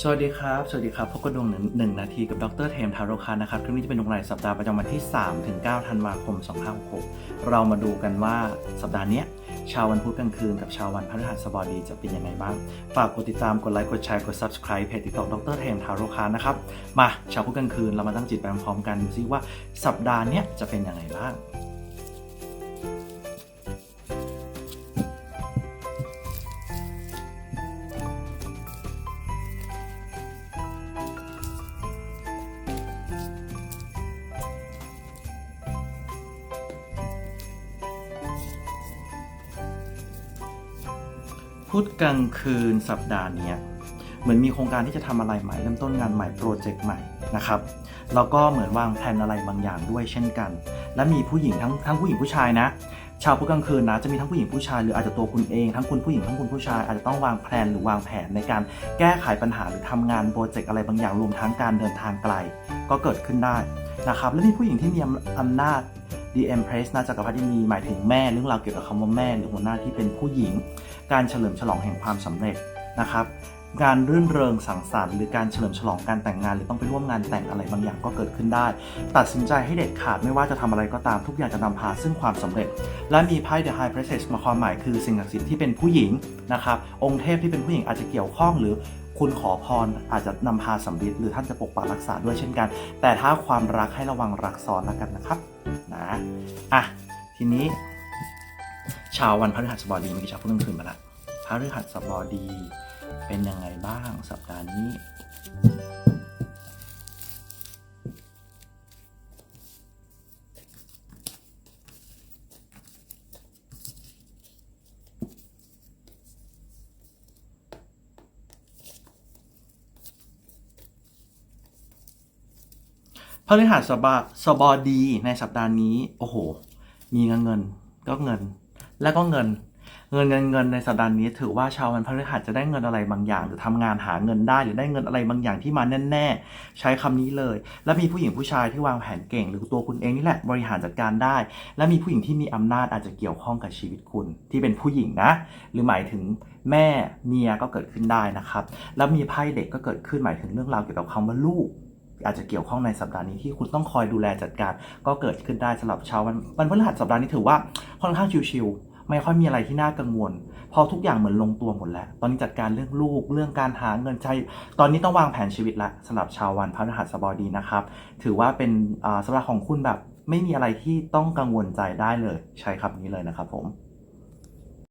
สวัสดีครับ สวัสดีครับพบกับดวงหนึ่งหนึ่งนาทีกับดรเทมทาโรคานะครับคลิปนี้จะเป็นดวงรายสัปดาห์ประจำวันที่ 3 ถึง 9 ธันวาคม 2566 เรามาดูกันว่าสัปดาห์นี้ชาววันพุธกลางคืนกับชาววันพฤหัสบดีจะเป็นยังไงบ้าง ฝากกดติดตามกดไลค์กดแชร์กด subscribe เพจติ๊กต็อกดรเทมทาโรคานะครับ มาชาวพุธกลางคืนเรามาตั้งจิตไปพร้อมกันดูซิว่าสัปดาห์นี้จะเป็นยังไงบ้าง พุธกลางคืนสัปดาห์นี้เหมือนมีโครงการที่จะทำอะไรใหม่เริ่มต้นงานใหม่โปรเจกต์ใหม่นะครับแล้วก็เหมือนวางแผนอะไรบางอย่างด้วยเช่นกัน และมีผู้หญิงทั้งทั้งผู้หญิงผู้ชายนะ ชาวพุธกลางคืนนะจะมีทั้งผู้หญิงผู้ชายหรืออาจจะตัวคุณเองทั้งคุณผู้หญิงทั้งคุณผู้ชายอาจจะต้องวางแผนหรือวางแผนในการแก้ไขปัญหาหรือทำงานโปรเจกต์อะไรบางอย่างรวมทั้งการเดินทางไกล ก็เกิดขึ้นได้นะครับและมีผู้หญิงที่มีอำนาจ The Empress นาจักรพรรดินีหมายถึงแม่เรื่องราวเกี่ยวกับคำว่าแม่หรือหัวหน้าที่เป็นผู้หญิง การเฉลิมฉลองแห่งความสำเร็จนะครับการรื่นเริงสังสรรค์หรือการเฉลิมฉลองการแต่งงาน หรือต้องไปร่วมงานแต่งอะไรบางอย่างก็เกิดขึ้นได้ ตัดสินใจให้เด็ดขาดไม่ว่าจะทำอะไรก็ตามทุกอย่างจะนำพาซึ่งความสำเร็จ และมีไพ่ The High Priestess มาความหมายคือสิ่งศักดิ์สิทธิ์ที่เป็นผู้หญิงนะครับองค์เทพที่เป็นผู้หญิงอาจจะเกี่ยวข้องหรือ คุณขอพรอาจจะนำพาสำเร็จหรือท่านจะปกปักรักษาด้วยเช่นกัน แต่ถ้าความรักให้ระวังรักซ้อนแล้วกันนะครับนะอะทีนี้ชาววันพฤหัสบดีเมื่อกี้ชาวพูดกลางคืนมาละพฤหัสบดีเป็นยังไงบ้างสัปดาห์นี้ ฤหัสบสบดีในสัปดาห์นี้ โอ้โห มีเงินเงินก็เงิน แล้วก็เงิน เงินเงินเงินในสัปดาห์นี้ ถือว่าชาววันพฤหัสจะได้เงินอะไรบางอย่าง หรือทำงานหาเงินได้หรือได้เงินอะไรบางอย่างที่มาแน่ๆ ใช้คำนี้เลย แล้วมีผู้หญิงผู้ชายที่วางแผนเก่ง หรือตัวคุณเองนี่แหละบริหารจัดการได้ และมีผู้หญิงที่มีอำนาจอาจจะเกี่ยวข้องกับชีวิตคุณ ที่เป็นผู้หญิงนะ หรือหมายถึงแม่เมียก็เกิดขึ้นได้นะครับ แล้วมีไพ่เด็กก็เกิดขึ้นหมายถึงเรื่องราวเกี่ยวกับคำว่าลูก อาจจะเกี่ยวข้องในสัปดาห์นี้ที่คุณต้องคอยดูแลจัดการ ก็เกิดขึ้นได้สำหรับเช้าวันวันพฤหัสสัปดาห์นี้ถือว่าค่อนข้างชิวๆไม่ค่อยมีอะไรที่น่ากังวล พอทุกอย่างเหมือนลงตัวหมดแล้ว ตอนนี้จัดการเรื่องลูกเรื่องการหาเงินใช้ตอนนี้ต้องวางแผนชีวิตละสำหรับชาววันพฤหัสบดีนะครับ ถือว่าเป็นอ่าสำหรับของคุณแบบไม่มีอะไรที่ต้องกังวลใจได้เลย ใช้คำนี้เลยนะครับผม